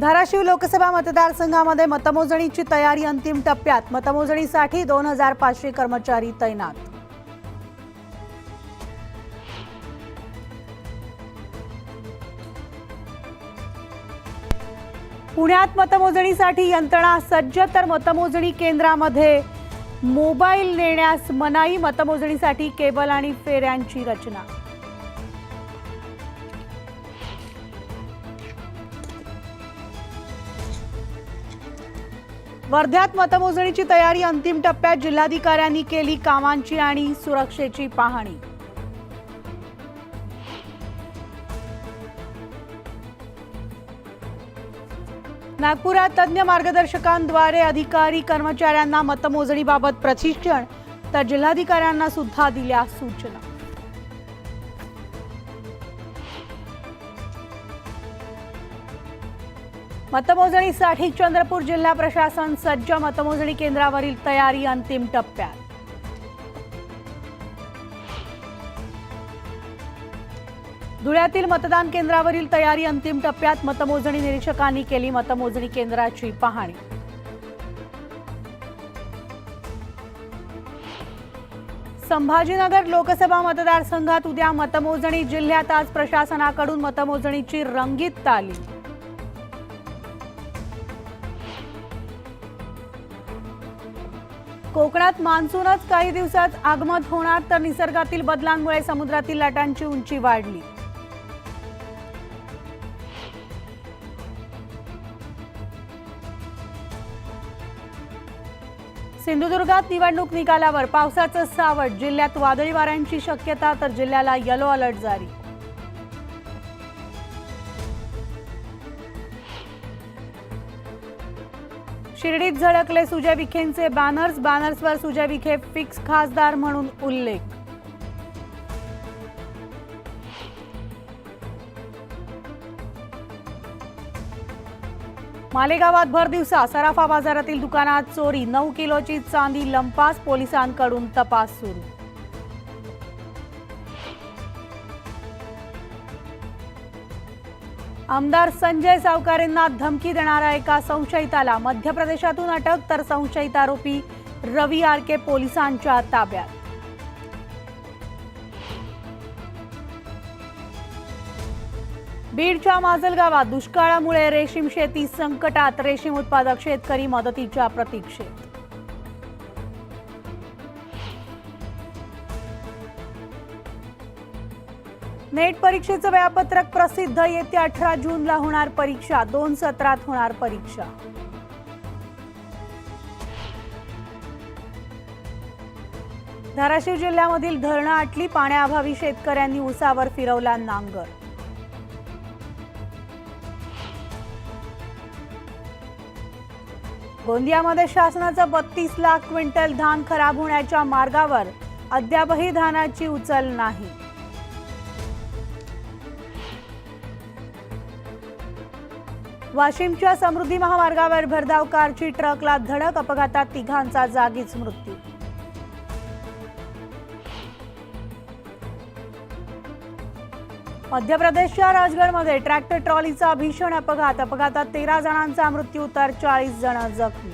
धाराशिव लोकसभा मतदारसंघामध्ये मतमोजणीची तयारी अंतिम टप्प्यात. मतमोजणीसाठी दोन हजार पाचशे कर्मचारी तैनात. पुण्यात मतमोजणीसाठी यंत्रणा सज्ज तर मतमोजणी केंद्रामध्ये मोबाईल नेण्यास मनाई मतमोजणीसाठी केबल आणि फेऱ्यांची रचना. वर्ध्यात मतमोजणीची तयारी अंतिम टप्प्यात जिल्हाधिकाऱ्यांनी केली कामांची आणि सुरक्षेची पाहणी. नागपुरात तज्ज्ञ मार्गदर्शकांद्वारे अधिकारी कर्मचाऱ्यांना मतमोजणीबाबत प्रशिक्षण तर जिल्हाधिकाऱ्यांना सुद्धा दिल्या सूचना. मतमोजणीसाठी चंद्रपूर जिल्हा प्रशासन सज्ज मतमोजणी केंद्रावरील तयारी अंतिम टप्प्यात. धुळ्यातील मतदान केंद्रावरील तयारी अंतिम टप्प्यात मतमोजणी निरीक्षकांनी केली मतमोजणी केंद्राची पाहणी. संभाजीनगर लोकसभा मतदारसंघात उद्या मतमोजणी जिल्ह्यात आज प्रशासनाकडून मतमोजणीची रंगीत तालीम. कोकणात मान्सूनच काही दिवसात आगमन होणार तर निसर्गातील बदलांमुळे समुद्रातील लाटांची उंची वाढली. सिंधुदुर्गात निवडणूक निकालावर पावसाचं सावट जिल्ह्यात वादळी वाऱ्यांची शक्यता तर जिल्ह्याला येलो अलर्ट जारी. शिर्डीत झळकले सुजय विखेंचे बॅनर्स बॅनर्सवर सुजय विखे फिक्स खासदार म्हणून उल्लेख. मालेगावात भर दिवसा सराफा बाजारातील दुकानात चोरी नऊ किलोची चांदी लंपास पोलिसांकडून तपास सुरू. आमदार संजय सावकारेंना धमकी देणाऱ्या एका संशयिताला मध्य प्रदेशातून अटक तर संशयित आरोपी रवी आरके पोलिसांच्या ताब्यात. बीडच्या माजल गावात दुष्काळामुळे रेशीम शेती संकटात रेशीम उत्पादक शेतकरी मदतीच्या प्रतीक्षेत. नेट परीक्षेचं वेळापत्रक प्रसिद्ध. येत्या अठरा जूनला होणार परीक्षा. दोन सत्रात होणार परीक्षा. धाराशिव जिल्ह्यामधील धरणं आटली. पाण्याअभावी शेतकऱ्यांनी उसावर फिरवला नांगर. गोंदियामध्ये शासनाचं बत्तीस लाख क्विंटल धान खराब होण्याच्या मार्गावर अद्यापही धानाची उचल नाही. वाशिमच्या समृद्धी महामार्गावर भरधाव कारची ट्रकला धडक अपघातात तिघांचा जागीच मृत्यू. मध्य प्रदेशच्या राजगडमध्ये ट्रॅक्टर ट्रॉलीचा भीषण अपघात. अपघातात तेरा जणांचा मृत्यू तर चाळीस जण जखमी.